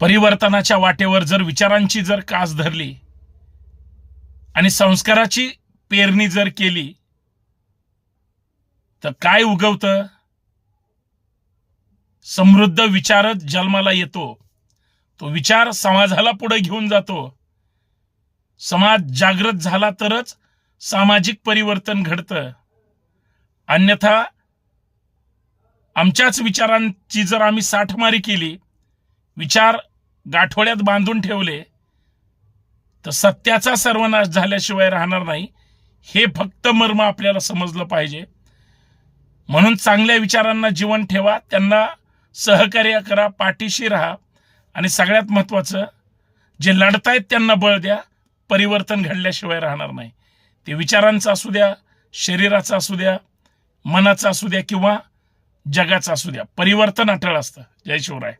परिवर्तनाच्या वाटेवर जर विचारांची जर कास धरली आणि संस्काराची पेरणी जर केली तर काय उगवतं? समृद्ध विचारच जन्माला येतो. तो विचार समाजाला पुढे घेऊन जातो. समाज जागृत झाला तरच सामाजिक परिवर्तन घडतं. अन्यथा आमच्याच विचारांची जर आम्ही साठमारी केली विचार गाठोड्यात बांधून ठेवले तर सत्याचा सर्वनाश झाल्याशिवाय राहणार नाही. हे फक्त मर्म आपल्याला समजलं पाहिजे. म्हणून चांगल्या विचारांना जीवन ठेवा त्यांना सहकार्य करा पाठीशी राहा. आणि सगळ्यात महत्त्वाचं जे लढतायत त्यांना बळ द्या परिवर्तन घडल्याशिवाय राहणार नाही. ते विचारांचं असू द्या शरीराचं असू द्या मनाचं असू द्या किंवा जगाचं असू द्या. परिवर्तन अटळ असतं. जय शिवराय.